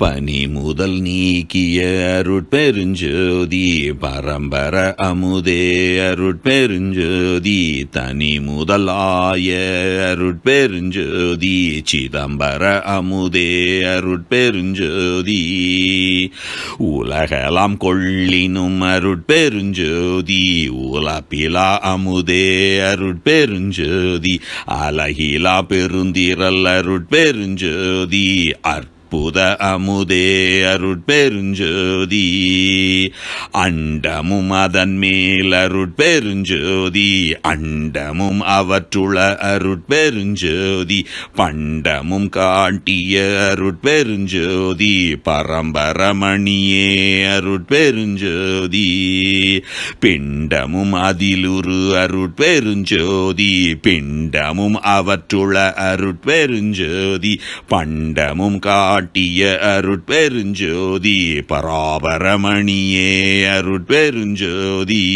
பனி முதல் நீக்கிய அருட்பெருஞ்சோதி பரம்பர அமுதே அருட்பெருஞ்சோதி தனி முதலாய அருட்பெருஞ்சோதி சிதம்பர அமுதே அருட்பெருஞ்சோதி. உலகலாம் கொள்ளினும் அருட்பெருஞ்சோதி உலப்பிலா அமுதே அருட்பெருஞ்சோதி அலகிலா பெருந்திரல் அருட்பெருஞ்சோதி அற்புத அமுதே அருட்பெருஞ்சோதி. அண்டமும் அதன் மேல் அருட்பெருஞ்சோதி. அண்டமும் அவற்றுள அருட்பெருஞ்சோதி. பண்டமும் காட்டிய அருட்பெருஞ்சோதி. பரம்பரமணியே அருட்பெருஞ்சோதி. பிண்டமும் அதிலுரு அருட்பெருஞ்சோதி. பிண்டமும் அவற்றுள அருட்பெருஞ்சோதி. பண்டமும் காட்டிய அருட்பெருஞ்சோதி பராபரமணியே அருட்பெருஞ்சோதி.